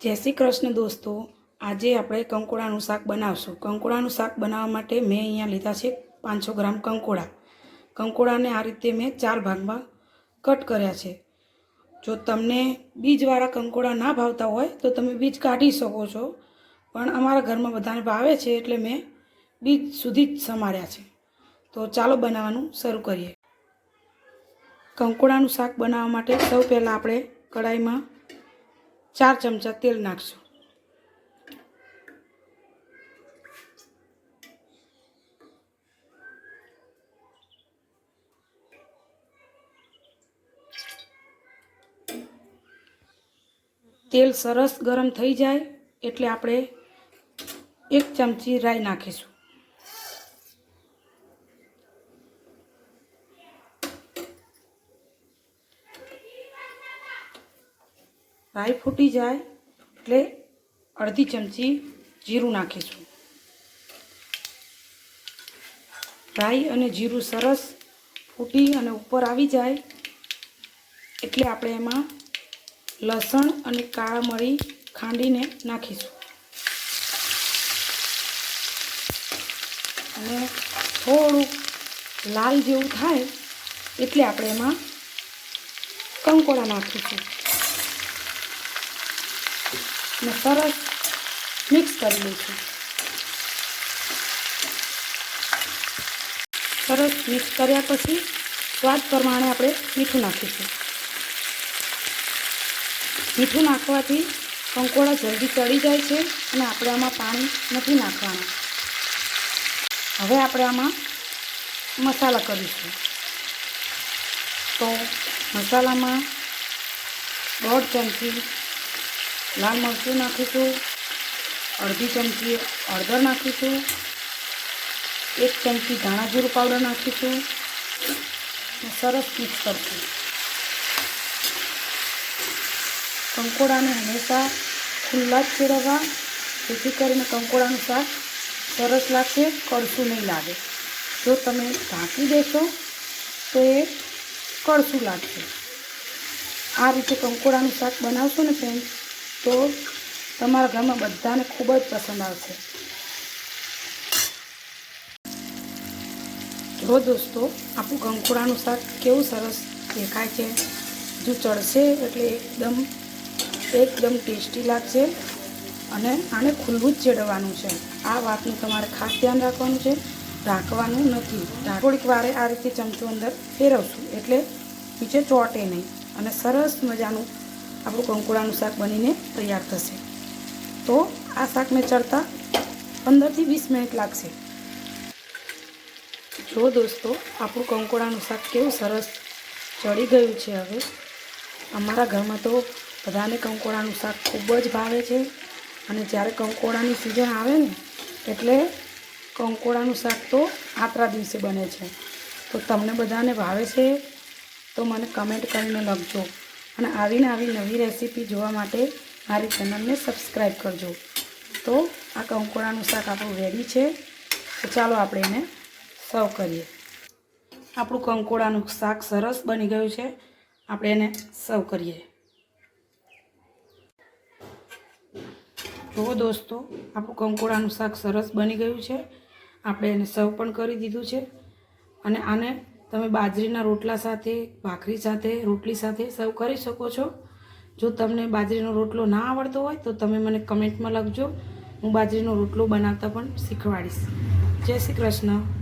જય શ્રી કૃષ્ણ દોસ્તો, આજે આપણે કંકોડાનું શાક બનાવશું. કંકોડાનું શાક બનાવવા માટે મેં અહીંયા લીધા છે પાંચસો ગ્રામ કંકોડા. કંકોડાને આ રીતે મેં ચાર ભાગમાં કટ કર્યા છે. જો તમને બીજવાળા કંકોડા ના ભાવતા હોય, તો તમે બીજ કાઢી શકો છો. પણ અમારા ઘરમાં બધાને ભાવે છે એટલે મેં બીજ સુધી જ સમાર્યા છે. તો ચાલો બનાવવાનું શરૂ કરીએ. કંકોડાનું શાક બનાવવા માટે સૌ પહેલાં આપણે કઢાઈમાં ચાર ચમચા તેલ નાખશું. તેલ સરસ ગરમ થઈ જાય એટલે આપણે એક ચમચી રાઈ નાખીશું. રાઈ ફૂટી જાય એટલે અડધી ચમચી જીરું નાખીશું. રાઈ અને જીરું સરસ ફૂટી અને ઉપર આવી જાય એટલે આપણે એમાં લસણ અને કાળા મરી ખાંડીને નાખીશું. અને થોડુંક લાલ જેવું થાય એટલે આપણે એમાં કંકોડા નાખીશું. અને સરસ મિક્સ કરી લઈશું સરસ મિક્સ કર્યા પછી સ્વાદ પ્રમાણે આપણે મીઠું નાખીશું. મીઠું નાખવાથી કંકોડા જલ્દી ચડી જાય છે અને આપણે આમાં પાણી નથી નાખવાનું. હવે આપણે આમાં મસાલા કરીશું. તો મસાલામાં દોઢ ચમચી લાલ મરચું નાખીશું, અડધી ચમચી હળદર નાખીશું, એક ચમચી ધાણા જીરું પાવડર નાખીશું સરસ મિક્સ કરશું. કંકોડાને હંમેશા ખુલ્લા જ ફેરવવા, જેથી કરીને કંકોડાનું શાક સરસ લાગશે કડશું નહીં લાગે. જો તમે ઢાંકી દેશો, તો એ કડશું લાગશે. આ રીતે કંકોડાનું શાક બનાવશો ને ફ્રેન્ડ તો તમારા ઘરમાં બધાને ખૂબ જ પસંદ આવશે. જો દોસ્તો, આપણું કંકોડાનું શાક કેવું સરસ દેખાય છે. જો ચડશે એટલે એકદમ એકદમ ટેસ્ટી લાગશે અને આને ખુલ્લું જ ચેડવાનું છે. આ વાતનું તમારે ખાસ ધ્યાન રાખવાનું છે. ઢાંકવાનું નથી. થોડીક વારે આ રીતે ચમચો અંદર ફેરવશું. એટલે નીચે ચોટે નહીં. અને સરસ મજાનું આપણું કંકોડાનું શાક બનીને તૈયાર થશે. તો આ શાકને ચડતા પંદરથી વીસ મિનિટ લાગશે. જો દોસ્તો, આપણું કંકોડાનું શાક કેવું સરસ ચડી ગયું છે હવે. અમારા ઘરમાં તો બધાને કંકોડાનું શાક ખૂબ જ ભાવે છે. અને જ્યારે કંકોડાની સિઝન આવે ને, એટલે કંકોડાનું શાક તો આતરા દિવસે બને છે. તો તમને બધાને ભાવે છે? તો મને કમેન્ટ કરીને લખજો. અને આવીને આવી નવી રેસીપી જોવા માટે મારી ચેનલને સબસ્ક્રાઈબ કરજો. તો આ કંકોડાનું શાક આપણું રેડી છે. તો ચાલો આપણે એને સર્વ કરીએ. આપણું કંકોડાનું શાક સરસ બની ગયું છે. આપણે એને સર્વ કરીએ. જુઓ દોસ્તો, આપણું કંકોડાનું શાક સરસ બની ગયું છે. આપણે એને સર્વ પણ કરી દીધું છે. અને આને તમે બાજરીના રોટલા સાથે, ભાખરી સાથે, રોટલી સાથે સર્વ કરી શકો છો. જો તમને બાજરીનો રોટલો ના આવડતો હોય, તો તમે મને કમેન્ટમાં લખજો. હું બાજરીનો રોટલો બનાવતા પણ શીખવાડીશ. જય શ્રી કૃષ્ણ.